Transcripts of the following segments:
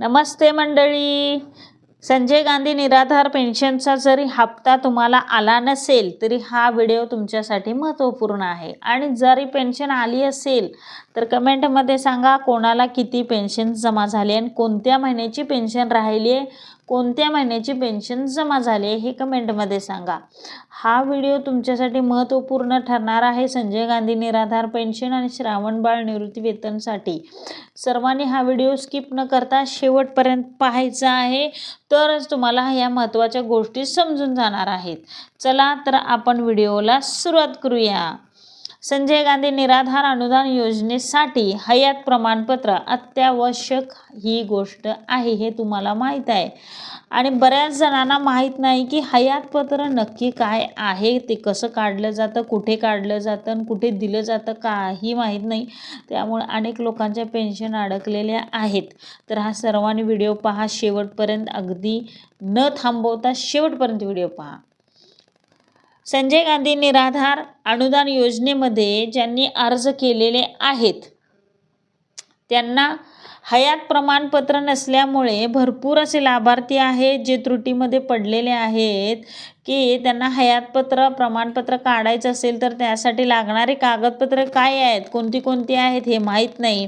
नमस्ते मंडळी. संजय गांधी निराधार पेन्शनचा जरी हप्ता तुम्हाला आला नसेल तरी हा व्हिडिओ तुमच्यासाठी महत्त्वपूर्ण आहे. आणि जरी पेन्शन आली असेल तर कमेंटमध्ये सांगा कोणाला किती पेन्शन जमा झाली आणि कोणत्या महिन्याची पेन्शन राहिली आहे कोणत्या महिन्याची पेन्शन जमा झाली आहे हे कमेंटमध्ये सांगा. हा व्हिडिओ तुमच्यासाठी महत्त्वपूर्ण ठरणार आहे. संजय गांधी निराधार पेन्शन आणि श्रावणबाळ निवृत्ती वेतनसाठी. सर्वांनी हा व्हिडिओ स्किप न करता शेवटपर्यंत पाहायचा आहे. तरच तुम्हाला या महत्त्वाच्या गोष्टी समजून जाणार आहेत. चला तर आपण व्हिडिओला सुरुवात करूया. संजय गांधी निराधार अनुदान योजनेसाठी हयात प्रमाणपत्र अत्यावश्यक ही गोष्ट आहे हे तुम्हाला माहीत आहे. आणि बऱ्याच जणांना माहीत नाही की हयातपत्र नक्की काय आहे ते कसं काढलं जातं कुठे काढलं जातं आणि कुठे दिलं जातं काही माहीत नाही. त्यामुळे अनेक लोकांच्या पेन्शन अडकलेल्या आहेत. तर हा सर्वांनी व्हिडिओ पहा. शेवटपर्यंत अगदी न थांबवता शेवटपर्यंत व्हिडिओ पहा. संजय गांधी निराधार अनुदान योजनेमध्ये ज्यांनी अर्ज केलेले आहेत त्यांना हयात प्रमाणपत्र नसल्यामुळे भरपूर असे लाभार्थी आहेत जे त्रुटीमध्ये पडलेले आहेत की त्यांना हयातपत्र प्रमाणपत्र काढायचं असेल तर त्यासाठी लागणारे कागदपत्र काय आहेत? कोणती कोणती आहेत हे माहीत नाही.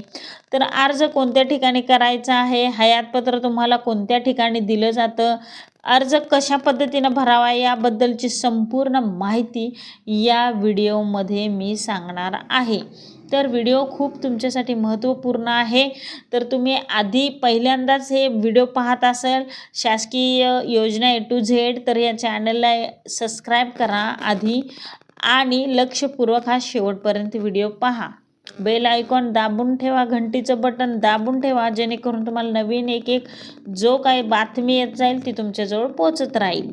तर अर्ज कोणत्या ठिकाणी करायचा आहे? हयातपत्र तुम्हाला कोणत्या ठिकाणी दिलं जातं? अर्ज कशा पद्धतीनं भरावा? याबद्दलची संपूर्ण माहिती या व्हिडिओमध्ये मी सांगणार आहे. तर व्हिडिओ खूप तुमच्यासाठी महत्त्वपूर्ण आहे. तर तुम्ही आधी पहिल्यांदाच हे व्हिडिओ पाहत असाल शासकीय योजना ए टू झेड तर या चॅनलला सबस्क्राईब करा आधी आणि लक्षपूर्वक हा शेवटपर्यंत व्हिडिओ पहा. बेल आयकॉन दाबून ठेवा घंटीचं बटन दाबून ठेवा जेणेकरून तुम्हाला नवीन एक एक जो काही बातमी येत जाईल ती तुमच्याजवळ पोचत राहील.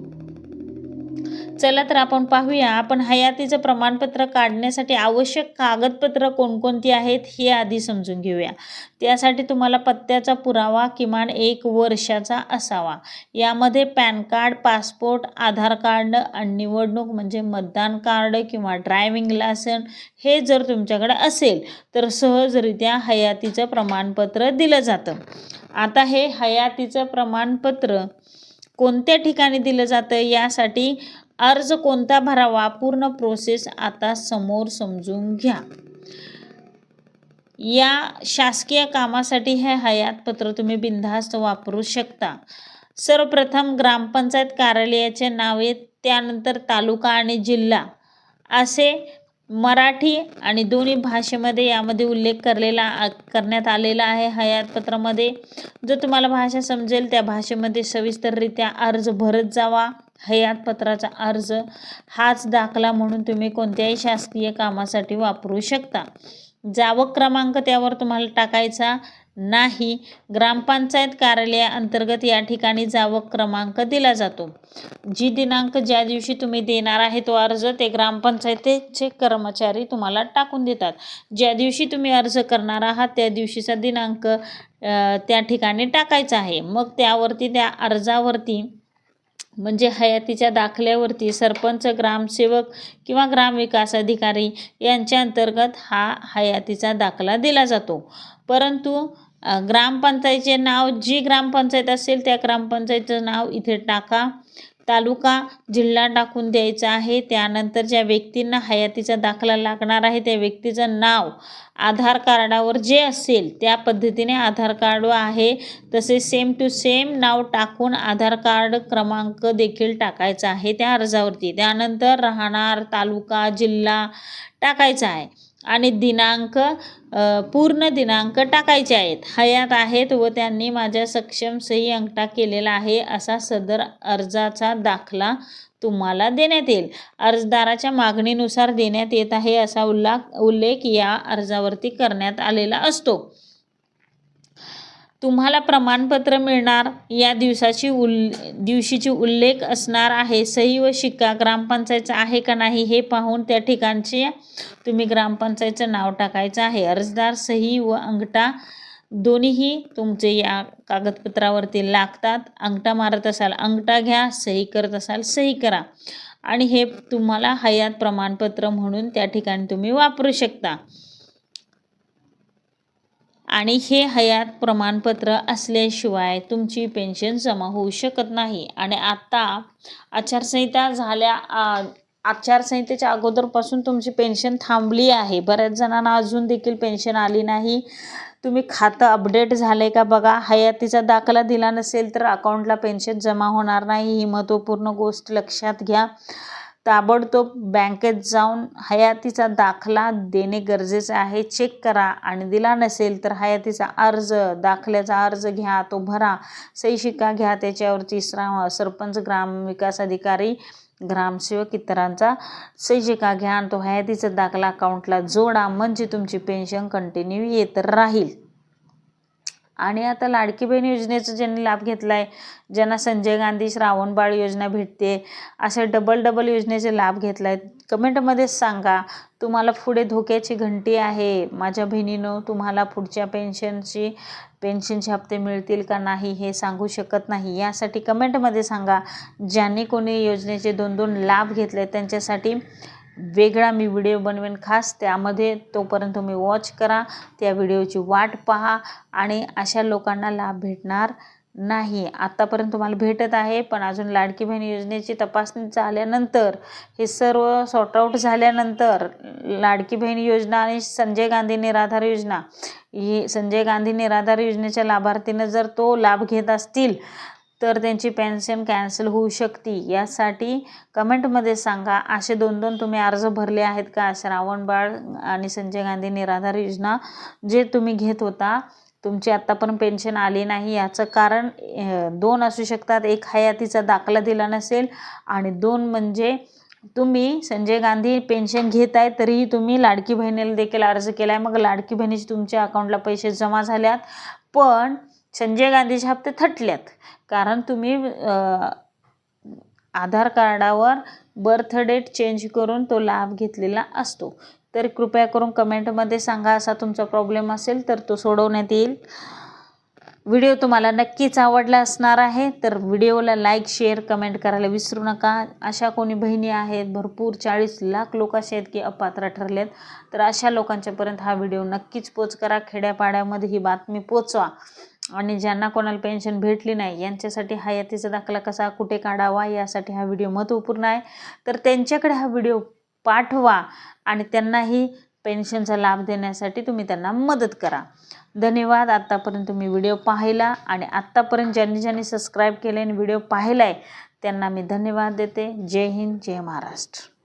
चला तर आपण पाहूया. आपण हयातीचं प्रमाणपत्र काढण्यासाठी आवश्यक कागदपत्र कोणकोणती आहेत हे आधी समजून घेऊया. त्यासाठी तुम्हाला पत्त्याचा पुरावा किमान एक वर्षाचा असावा. यामध्ये PAN card passport Aadhaar card आणि निवडणूक म्हणजे मतदान कार्ड किंवा ड्रायव्हिंग लायसन हे जर तुमच्याकडे असेल तर सहजरित्या हयातीचं प्रमाणपत्र दिलं जातं. आता हे हयातीचं प्रमाणपत्र कोणत्या ठिकाणी दिलं जातं? यासाठी अर्ज कोणता भरावा? पूर्ण प्रोसेस आता समोर समजून घ्या. या शासकीय कामासाठी हे हयातपत्र तुम्ही बिनधास्त वापरू शकता. सर्वप्रथम ग्रामपंचायत कार्यालयाचे नावे त्यानंतर तालुका आणि जिल्हा. असे मराठी आणि दोन्ही भाषेमध्ये यामध्ये उल्लेख करलेला करण्यात आलेला आहे हयातपत्रामध्ये. जर तुम्हाला भाषा समजेल त्या भाषेमध्ये सविस्तररित्या अर्ज भरत जावा. हयातपत्राचा अर्ज हाच दाखला म्हणून तुम्ही कोणत्याही शासकीय कामासाठी वापरू शकता. जावक क्रमांक त्यावर तुम्हाला टाकायचा नाही. ग्रामपंचायत कार्यालयाअंतर्गत या ठिकाणी जावक क्रमांक दिला जातो. जी दिनांक ज्या दिवशी तुम्ही देणार आहे तो अर्ज ते ग्रामपंचायतीचे कर्मचारी तुम्हाला टाकून देतात. ज्या दिवशी तुम्ही अर्ज करणार आहात त्या दिवशीचा दिनांक त्या ठिकाणी टाकायचा आहे. मग त्यावरती त्या अर्जावरती म्हणजे हयातीच्या दाखल्यावरती सरपंच ग्रामसेवक किंवा ग्रामविकास अधिकारी यांच्या अंतर्गत हा हयातीचा दाखला दिला जातो. परंतु ग्रामपंचायतीचे नाव जी ग्रामपंचायत असेल त्या ग्रामपंचायतीचं नाव इथे टाका. तालुका जिल्हा टाकून द्यायचा आहे. त्यानंतर ज्या व्यक्तींना हयातीचा दाखला लागणार आहे त्या व्यक्तीचं नाव आधार कार्डावर जे असेल त्या पद्धतीने आधार कार्ड आहे. तसे सेम टू सेम नाव टाकून आधार कार्ड क्रमांक देखील टाकायचा आहे त्या अर्जावरती. त्यानंतर राहणार तालुका जिल्हा टाकायचा आहे. आणि दिनांक पूर्ण दिनांक टाकायचे आहेत. हयात आहेत व त्यांनी माझ्या सक्षम सही अंगठा केलेला आहे असा सदर अर्जाचा दाखला तुम्हाला देण्यात येईल. अर्जदाराच्या मागणीनुसार देण्यात येत आहे असा उल्ला उल्लेख या अर्जावरती करण्यात आलेला असतो. तुम्हाला प्रमाणपत्र मिळणार या दिवसाची उल दिवशीची उल्लेख असणार आहे. सही व शिक्का ग्रामपंचायतचा आहे का नाही हे पाहून त्या ठिकाणचे तुम्ही ग्रामपंचायतचं नाव टाकायचं आहे. अर्जदार सही व अंगठा दोन्हीही तुमचे या कागदपत्रावरती लागतात. अंगठा मारत असाल अंगठा घ्या. सही करत असाल सही करा. आणि हे तुम्हाला हयात प्रमाणपत्र म्हणून त्या ठिकाणी तुम्ही वापरू शकता. आणि हे हयात प्रमाणपत्र असल्याशिवाय तुमची पेन्शन जमा होऊ शकत नाही. आणि आता आचारसंहिता झाल्या आचारसंहितेच्या अगोदरपासून तुमची पेन्शन थांबली आहे. बऱ्याच जणांना अजून देखील पेन्शन आली नाही. तुम्ही खातं अपडेट झालं आहे का बघा? हयातीचा दाखला दिला नसेल तर अकाउंटला पेन्शन जमा होणार नाही. ही महत्त्वपूर्ण गोष्ट लक्षात घ्या. ताबडतोब बँकेत जाऊन हयातीचा दाखला देणे गरजेचे आहे. चेक करा आणि दिला नसेल तर हयातीचा अर्ज दाखल्याचा अर्ज घ्या तो भरा. सही शिक्का घ्या त्याच्यावरती श्रा सरपंच ग्रामविकास अधिकारी ग्रामसेवक इतरांचा सही शिक्का घ्या आणि तो हयातीचा दाखला अकाउंटला जोडा. म्हणजे तुमची पेन्शन कंटिन्यू येत राहील. आणि आता लाडकी बहीण योजनेचा ज्यांनी लाभ घेतला आहे ज्यांना संजय गांधी श्रावणबाळ योजना भेटते असे डबल डबल योजनेचे लाभ घेतला आहेत कमेंटमध्ये सांगा तुम्हाला पुढे धोक्याची घंटी आहे. माझ्या बहिणीनं तुम्हाला पुढच्या पेन्शनची पेन्शनचे हप्ते मिळतील का नाही हे सांगू शकत नाही. यासाठी कमेंटमध्ये सांगा ज्यांनी कोणी योजनेचे दोन दोन लाभ घेतले त्यांच्यासाठी वेगळा मी व्हिडिओ बनवेन खास त्यामध्ये तोपर्यंत तुम्ही वॉच करा त्या व्हिडिओची वाट पहा आणि अशा लोकांना लाभ भेटणार नाही. आत्तापर्यंत तुम्हाला भेटत आहे पण अजून लाडकी बहीण योजनेची तपासणी झाल्यानंतर हे सर्व सॉर्ट आऊट झाल्यानंतर लाडकी बहीण योजना आणि संजय गांधी निराधार योजना ही संजय गांधी निराधार योजनेच्या लाभार्थीनं जर तो लाभ घेत असतील तर त्यांची पेन्शन कॅन्सल होऊ शकते यासाठी कमेंटमध्ये सांगा. असे दोन दोन तुम्ही अर्ज भरले आहेत का? श्रावण बाळ आणि संजय गांधी निराधार योजना जे तुम्ही घेत होता तुमची आत्तापर्यंत पेन्शन आली नाही. याचं कारण दोन असू शकतात. एक हयातीचा दाखला दिला नसेल आणि दोन म्हणजे तुम्ही संजय गांधी पेन्शन घेत आहे तरीही तुम्ही लाडकी बहिणीला देखील अर्ज केला आहे मग लाडकी बहिणीचे तुमच्या अकाउंटला पैसे जमा झाल्यात. पण संजय गांधीचे हप्ते थटल्यात कारण तुम्ही आधार कार्डावर बर्थ डेट चेंज करून तो लाभ घेतलेला असतो. तर कृपया करून कमेंटमध्ये सांगा असा तुमचा प्रॉब्लेम असेल तर तो सोडवण्यात येईल. व्हिडिओ तुम्हाला नक्कीच आवडला असणार आहे तर व्हिडिओला लाईक शेअर कमेंट करायला विसरू नका. अशा कोणी बहिणी आहेत भरपूर चाळीस लाख लोक असे आहेत की अपात्र ठरलेत. तर अशा लोकांच्यापर्यंत हा व्हिडिओ नक्कीच पोच करा. खेड्यापाड्यामध्ये ही बातमी पोचवा आणि ज्यांना कोणाला पेन्शन भेटली नाही यांच्यासाठी हयातीचा दाखला कसा कुठे काढावा यासाठी हा व्हिडिओ महत्त्वपूर्ण आहे. तर त्यांच्याकडे हा व्हिडिओ पाठवा आणि त्यांनाही पेन्शनचा लाभ देण्यासाठी तुम्ही त्यांना मदत करा. धन्यवाद. आत्तापर्यंत तुम्ही व्हिडिओ पाहिला आणि आत्तापर्यंत ज्यांनी ज्यांनी सबस्क्राईब केले आणि व्हिडिओ पाहिला आहे त्यांना मी धन्यवाद देते. जय हिंद जय महाराष्ट्र.